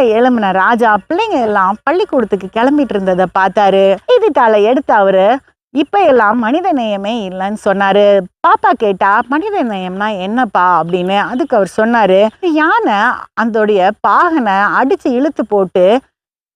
காலையில எழும்பின ராஜா பிள்ளைங்க எல்லாம் பள்ளிக்கூடத்துக்கு கிளம்பிட்டு இருந்ததை பார்த்தாரு. செய்தித்தாளை எடுத்து அவரு இப்ப எல்லாம் மனித நேயமே இல்லைன்னு சொன்னாரு. பாப்பா கேட்டா மனித நேயம்னா என்னப்பா? அப்படின்னு அதுக்கு அவர் சொன்னாரு. யானை அதோடைய பாகனை அடிச்சு இழுத்து போட்டு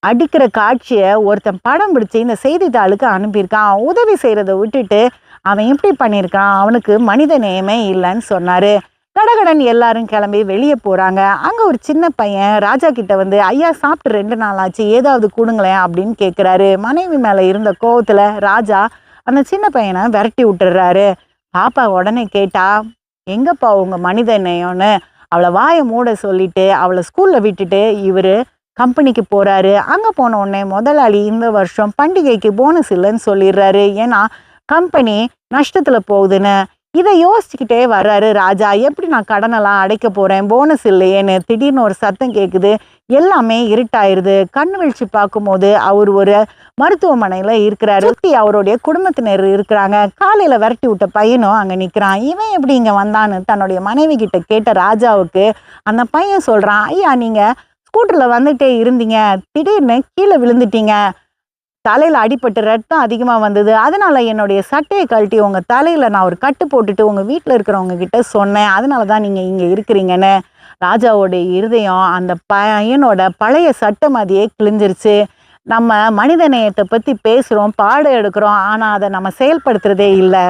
அடிக்கிற காட்சியை ஒருத்தன் படம் பிடிச்சி இந்த செய்தித்தாளுக்கு அனுப்பியிருக்கான். உதவி செய்கிறத விட்டுட்டு அவன் எப்படி பண்ணியிருக்கான். அவனுக்கு மனித நேயமே இல்லைன்னு சொன்னார். கடகடன் எல்லாரும் கிளம்பி வெளியே போகிறாங்க அங்கே ஒரு சின்ன பையன் ராஜா கிட்ட வந்து ஐயா சாப்பிட்டு ரெண்டு நாள் ஆச்சு ஏதாவது கொடுங்களேன் அப்படின்னு கேட்குறாரு மனைவி மேலே இருந்த கோவத்தில் ராஜா அந்த சின்ன பையனை விரட்டி விட்டுறாரு பாப்பா உடனே கேட்டா எங்கப்பா உங்கள் மனித நேயம்னு அவளை வாயை மூட சொல்லிட்டு அவளை ஸ்கூலில் விட்டுட்டு இவர் கம்பெனிக்கு போகிறாரு அங்கே போன உடனே முதலாளி இந்த வருஷம் பண்டிகைக்கு போனஸ் இல்லைன்னு சொல்லிடுறாரு. ஏன்னா கம்பெனி நஷ்டத்தில் போகுதுன்னு. இதை யோசிச்சுக்கிட்டே வர்றாரு ராஜா. எப்படி நான் கடனெல்லாம் அடைக்க போறேன்? போனஸ் இல்லையேன்னு திடீர்னு ஒரு சத்தம் கேட்குது எல்லாமே இருட்டாயிருது. கண் வீழ்ச்சி பார்க்கும்போது அவர் ஒரு மருத்துவமனையில் இருக்கிறாரு. சுத்தி அவருடைய குடும்பத்தினர் இருக்கிறாங்க. காலையில் விரட்டி விட்ட பையனும் அங்கே நிற்கிறான் இவன் எப்படி இங்கே வந்தான்னு தன்னுடைய மனைவி கிட்ட கேட்ட ராஜாவுக்கு அந்த பையன் சொல்கிறான் ஐயா நீங்கள் ஸ்கூட்டரில் வந்துட்டே இருந்தீங்க. திடீர்னு கீழே விழுந்துட்டீங்க. தலையில் அடிப்பட்டு ரத்தம் அதிகமாக வந்தது. அதனால் என்னுடைய சட்டையை கழட்டி உங்கள் தலையில் நான் ஒரு கட்டு போட்டுட்டு உங்கள் வீட்டில் இருக்கிறவங்க கிட்ட சொன்னேன். அதனால தான் நீங்கள் இங்கே இருக்கிறீங்கன்னு. ராஜாவோடைய இருதயம் அந்த பையனோட பழைய சட்டை மாதிரியே கிழிஞ்சிருச்சு. நம்ம மனித நேயத்தை பற்றி பேசுகிறோம் பாடம் எடுக்கிறோம். ஆனால் அதை நம்ம செயல்படுத்துறதே இல்லை.